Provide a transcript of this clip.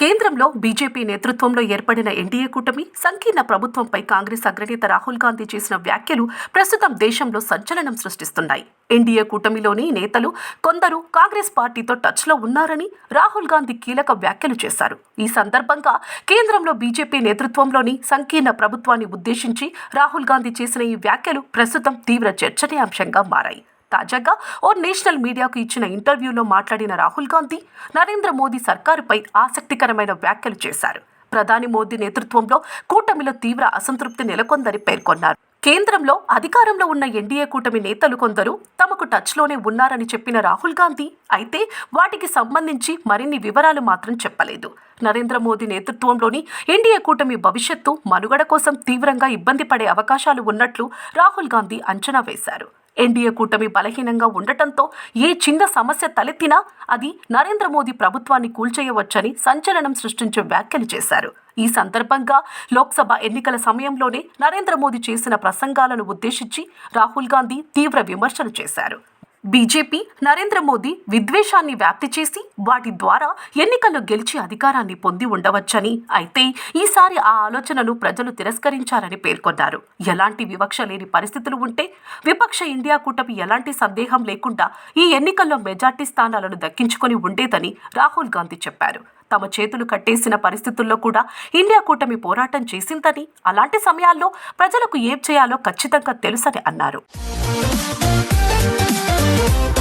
కేంద్రంలో బీజేపీ నేతృత్వంలో ఏర్పడిన ఎన్డీఏ కూటమి సంకీర్ణ ప్రభుత్వంపై కాంగ్రెస్ అగ్రనేత రాహుల్ గాంధీ చేసిన వ్యాఖ్యలు ప్రస్తుతం దేశంలో సంచలనం సృష్టిస్తున్నాయి. ఎన్డీఏ కూటమిలోని నేతలు కొందరు కాంగ్రెస్ పార్టీతో టచ్లో ఉన్నారని రాహుల్ గాంధీ కీలక వ్యాఖ్యలు చేశారు. ఈ సందర్భంగా కేంద్రంలో బీజేపీ నేతృత్వంలోని సంకీర్ణ ప్రభుత్వాన్ని ఉద్దేశించి రాహుల్ గాంధీ చేసిన ఈ వ్యాఖ్యలు ప్రస్తుతం తీవ్ర చర్చనీయాంశంగా మారాయి. తాజాగా ఓ నేషనల్ మీడియాకు ఇచ్చిన ఇంటర్వ్యూలో మాట్లాడిన రాహుల్ గాంధీ నరేంద్ర మోదీ సర్కారుపై ఆసక్తికరమైన వ్యాఖ్యలు చేశారు. ప్రధాని మోదీ నేతృత్వంలో కూటమిలో తీవ్ర అసంతృప్తి నెలకొందని పేర్కొన్నారు. కేంద్రంలో అధికారంలో ఉన్న ఎన్డీఏ కూటమి నేతలు కొందరు తమకు టచ్లోనే ఉన్నారని చెప్పిన రాహుల్ గాంధీ అయితే వాటికి సంబంధించి మరిన్ని వివరాలు మాత్రం చెప్పలేదు. నరేంద్ర మోదీ నేతృత్వంలోని ఎన్డీఏ కూటమి భవిష్యత్తు మనుగడ కోసం తీవ్రంగా ఇబ్బంది పడే అవకాశాలు ఉన్నట్లు రాహుల్ గాంధీ అంచనా వేశారు. ఎన్డీఏ కూటమి బలహీనంగా ఉండటంతో ఏ చిన్న సమస్య తలెత్తినా అది నరేంద్ర మోదీ ప్రభుత్వాన్ని కూల్చేయవచ్చని సంచలనం సృష్టించే వ్యాఖ్యలు చేశారు. ఈ సందర్భంగా లోక్సభ ఎన్నికల సమయంలోనే నరేంద్ర మోదీ చేసిన ప్రసంగాలను ఉద్దేశించి రాహుల్ గాంధీ తీవ్ర విమర్శలు చేశారు. బీజేపీ నరేంద్ర మోదీ విద్వేషాన్ని వ్యాప్తి చేసి వాటి ద్వారా ఎన్నికల్లో గెలిచి అధికారాన్ని పొంది ఉండవచ్చని. అయితే ఈసారి ఆ ఆలోచనను ప్రజలు తిరస్కరించారని పేర్కొన్నారు. ఎలాంటి వివక్ష లేని పరిస్థితులు ఉంటే విపక్ష ఇండియా కూటమి ఎలాంటి సందేహం లేకుండా ఈ ఎన్నికల్లో మెజార్టీ స్థానాలను దక్కించుకొని ఉండేదని రాహుల్ గాంధీ చెప్పారు. తమ చేతులు కట్టేసిన పరిస్థితుల్లో కూడా ఇండియా కూటమి పోరాటం చేసిందని అలాంటి సమయాల్లో ప్రజలకు ఏం చేయాలో ఖచ్చితంగా తెలుసని అన్నారు. Thank you.